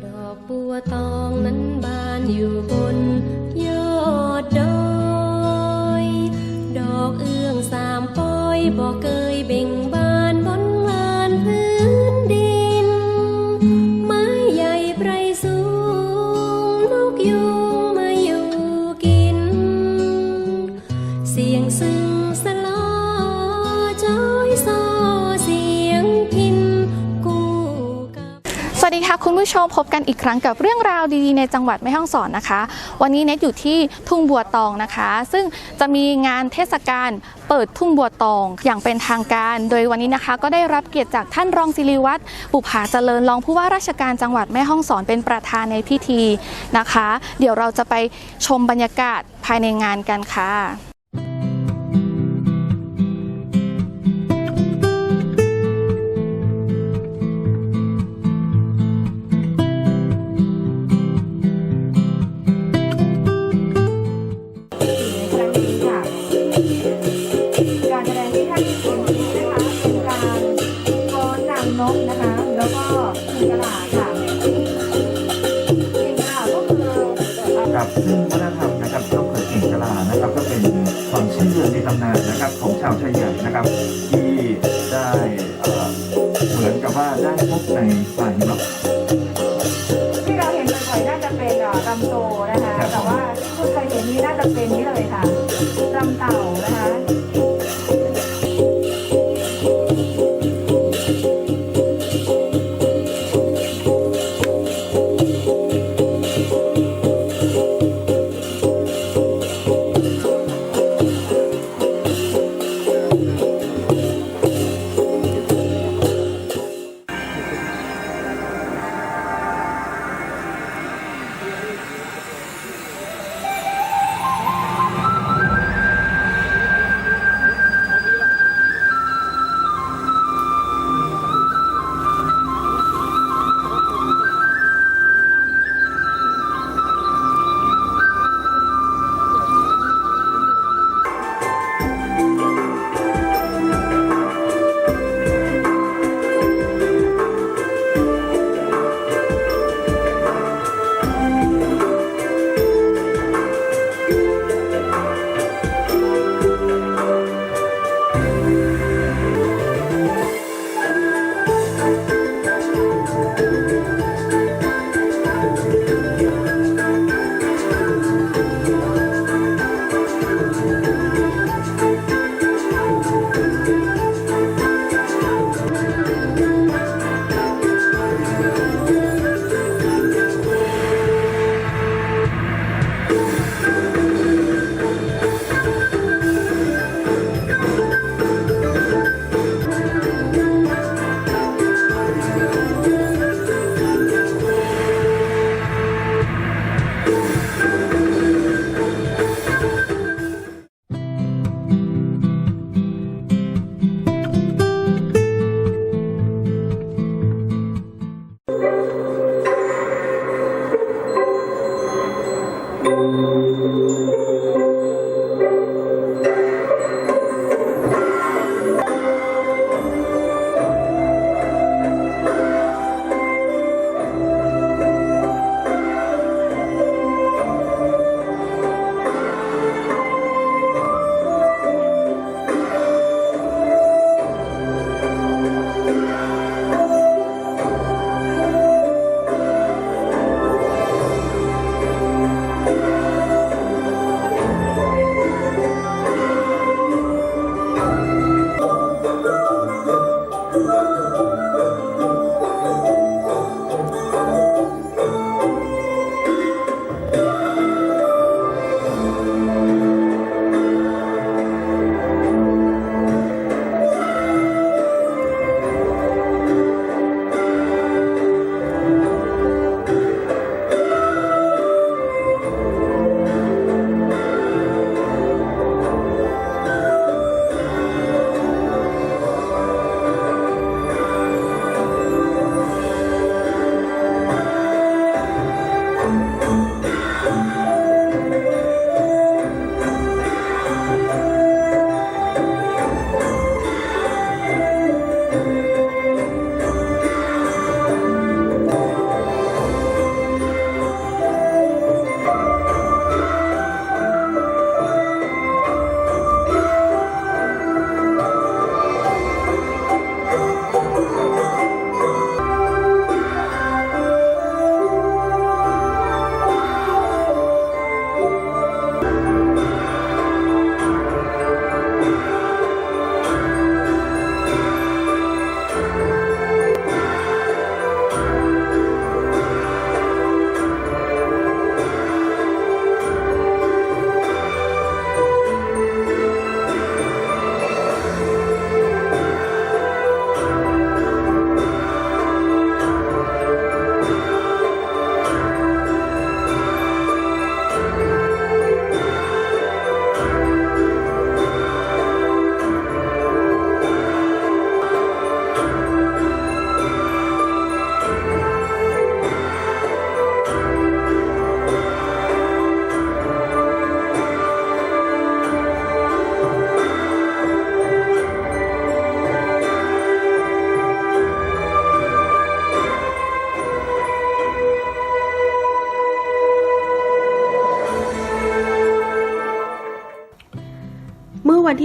ดอกบัวตองนั้นบานอยู่บนยอดดอย ดอกเอื้องสามปอยบอกเกยเบ่งบานบนลานพื้นดิน ไม้ใหญ่ไพรสูงนกยุงมาอยู่กิน เสียงซึ่ง ค่ะคุณผู้ชมพบกันอีกครั้งกับเรื่องราวดีๆ ในจังหวัดแม่ฮ่องสอนนะคะ วันนี้เน็ตอยู่ที่ทุ่งบัวตองนะคะ ซึ่งจะมีงานเทศกาลเปิดทุ่งบัวตองอย่างเป็นทางการ โดยวันนี้นะคะ ก็ได้รับเกียรติจากท่านรองศิริวัตรบุภาเจริญรองผู้ว่าราชการจังหวัดแม่ฮ่องสอนเป็นประธานในพิธีนะคะ เดี๋ยวเราจะไปชมบรรยากาศภายในงานกันค่ะ เอ่อครับซึ่งวัฒนธรรมนะครับต้องเกิดเอกลานะครับ ก็เป็นความเชื่อในตำนานนะครับ ของชาวชายใหญ่นะครับ ที่ได้เหมือนกับว่าได้พบในป่าหิมะที่เราเห็นบ่อยๆน่าจะเป็นเอ่อรำโตนะคะ แต่ว่าที่คุณเคยเห็นนี้น่าจะเป็นนี่เลยค่ะลำเต่านะคะ Thank you.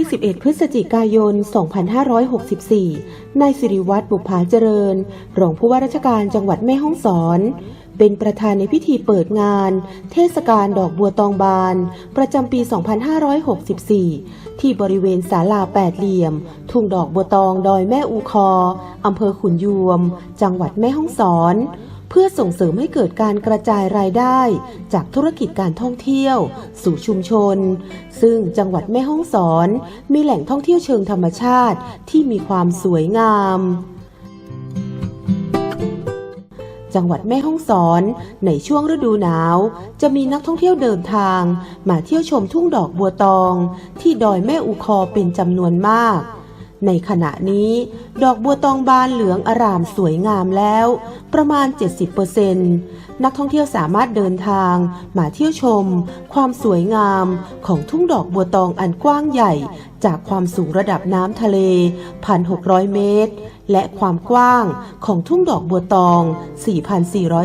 ที่ 11 พฤศจิกายน 2564 นายสิริวัตรบุภาเจริญ รองผู้ว่าราชการจังหวัดแม่ฮ่องสอน เป็นประธานในพิธีเปิดงาน เทศกาลดอกบัวตองบาน ประจำปี 2564 ที่บริเวณศาลาแปดเหลี่ยม ทุ่งดอกบัวตองดอยแม่อูคออำเภอขุนยวม จังหวัดแม่ฮ่องสอน เพื่อส่งเสริมให้เกิดการกระจายรายได้ จากธุรกิจการท่องเที่ยว สู่ชุมชน ซึ่งจังหวัดแม่ฮ่องสอน มีแหล่งท่องเที่ยวเชิงธรรมชาติที่มีความสวยงามจังหวัดแม่ฮ่องสอน ในช่วงฤดูหนาว จะมีนักท่องเที่ยวเดินทาง มาเที่ยวชมทุ่งดอกบัวตอง ที่ดอยแม่อูคอเป็นจำนวนมาก ในขณะนี้ดอกบัวตองบานเหลืองอร่ามสวยงามแล้ว ประมาณ 70%นักท่องเที่ยวสามารถเดินทาง มาเที่ยวชม ความสวยงามของทุ่งดอกบัวตองอันกว้างใหญ่ จากความสูงระดับน้ำทะเล 1,600 เมตร และความกว้างของทุ่งดอกบัวตอง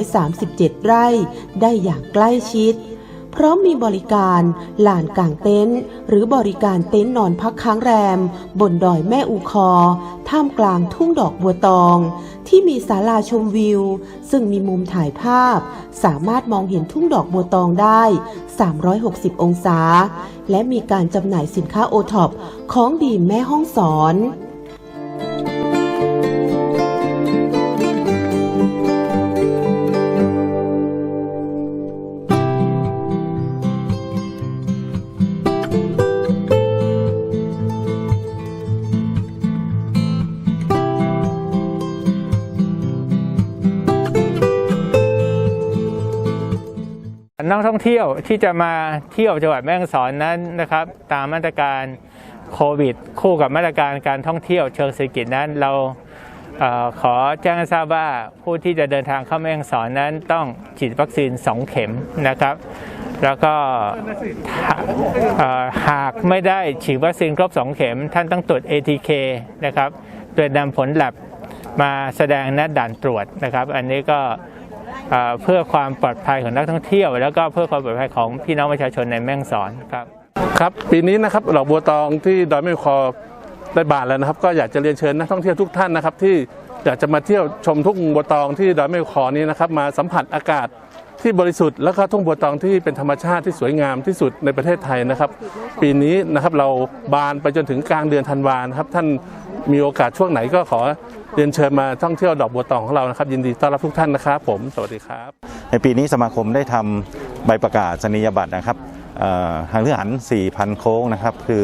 4,437 ไร่ ได้อย่างใกล้ชิด พร้อมมีบริการลานกางเต็นท์หรือบริการเต็นท์นอนพักค้างแรม บนดอยแม่อูคอ ท่ามกลางทุ่งดอกบัวตอง ที่มีศาลาชมวิว ซึ่งมีมุมถ่ายภาพ สามารถมองเห็นทุ่งดอกบัวตองได้ 360 องศา และมีการจำหน่ายสินค้าโอท็อปของดีแม่ห้องสอน นักท่องเที่ยวที่จะมาเที่ยวจังหวัดแม่ฮ่องสอนนั้นนะครับ ตามมาตรการโควิด คู่กับมาตรการการท่องเที่ยวเชิงเศรษฐกิจนั้น เราเออขอแจ้งให้ทราบว่าผู้ที่จะเดินทางเข้าแม่ฮ่องสอนนั้นต้องฉีดวัคซีน 2 เข็มนะครับ แล้วก็หากไม่ได้ฉีดวัคซีนครบ 2 เข็ม ท่านต้องตรวจ ATK นะครับโดยนำผลแลบมาแสดงณด่านตรวจนะครับ อันนี้ก็ เพื่อความปลอดภัยของนักท่องเที่ยว แล้วก็เพื่อความปลอดภัยของพี่น้องประชาชนในแม่งสอนครับครับปีนี้นะครับดอกบัวตองที่ดอยแม่คอได้บานแล้วนะครับ ก็อยากจะเรียนเชิญนักท่องเที่ยวทุกท่านนะครับที่อยากจะมาเที่ยวชมทุ่งบัวตองที่ดอยแม่คอนี้นะครับมาสัมผัสอากาศที่บริสุทธิ์แล้วก็ทุ่งบัวตองที่เป็นธรรมชาติที่สวยงามที่สุดในประเทศไทยนะครับ ปีนี้นะครับเราบานไปจนถึงกลางเดือนธันวานะครับท่านมีโอกาสช่วงไหนก็ขอ เรียนเชิญมาท่องเที่ยวดอกบัวตองของเรานะครับยินดีต้อนรับทุกท่านนะครับผมสวัสดีครับ ในปีนี้สมาคมได้ทำใบประกาศนียบัตรนะครับทางเลือหัน 4,000 โค้งนะครับ คือ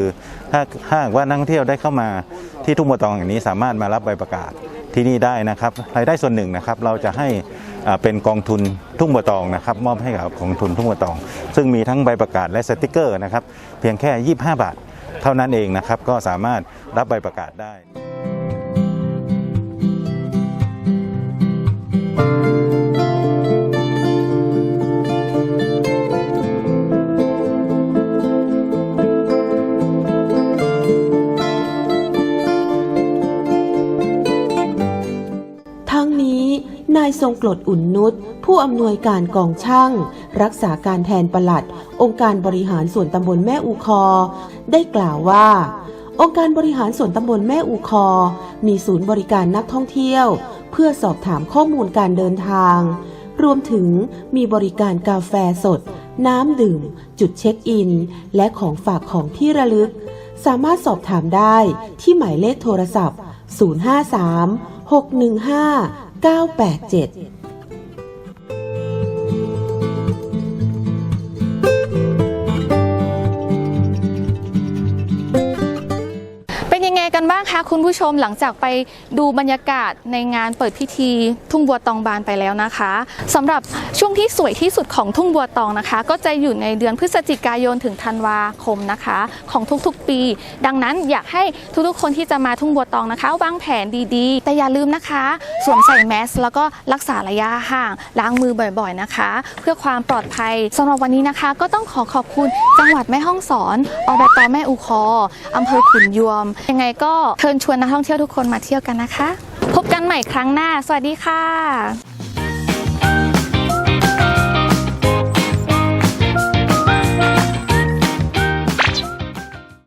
ถ้าหากว่านักท่องเที่ยวได้เข้ามาที่ทุ่งบัวตองอย่างนี้สามารถมารับใบประกาศที่นี่ได้นะครับรายได้ส่วนหนึ่งนะครับ เราจะให้เป็นกองทุนทุ่งบัวตองนะครับ มอบให้กับกองทุนทุ่งบัวตอง ซึ่งมีทั้งใบประกาศและสติกเกอร์นะครับ เพียงแค่ 25 บาท เท่านั้นเองนะครับ ก็สามารถรับใบประกาศได้ ทั้งนี้นายทรงกรดอุ่นนุชผู้อำนวยการกองช่าง รักษาการแทนปลัด องค์การบริหารส่วนตำบลแม่อูคอ ได้กล่าวว่า องค์การบริหารส่วนตำบลแม่อูคอ มีศูนย์บริการนักท่องเที่ยว เพื่อสอบถามข้อมูลการเดินทาง รวมถึงมีบริการกาแฟสด น้ำดื่ม จุดเช็คอิน และของฝากของที่ระลึก สามารถสอบถามได้ที่หมายเลขโทรศัพท์ 053 615 987างคะคุณผู้ชมหลังจากไปดูบรรยากาศในงานเปิดพิธีทุ่งบัวตองบานไปแล้วนะคะสำหรับช่วงที่สวยที่สุดของทุ่งบัวตองนะคะ ก็จะอยู่ในเดือนพฤศจิกายนถึงธันวาคมนะคะ ของทุกๆปี ดังนั้นอยากให้ทุกๆคนที่จะมาทุ่งบัวตองนะคะวางแผนดีๆ แต่อย่าลืมนะคะ สวมใส่แมสแล้วก็รักษาระยะห่างล้างมือบ่อยๆนะคะ เพื่อความปลอดภัยสำหรับวันนี้นะคะ ก็ต้องขอขอบคุณจังหวัดแม่ฮ่องสอนอบตแม่อูคออำเภอขุนยวม ยังไงก็เชิญชวนนักท่องเที่ยวทุกคนมาเที่ยวกันนะคะ พบกันใหม่ครั้งหน้า สวัสดีค่ะ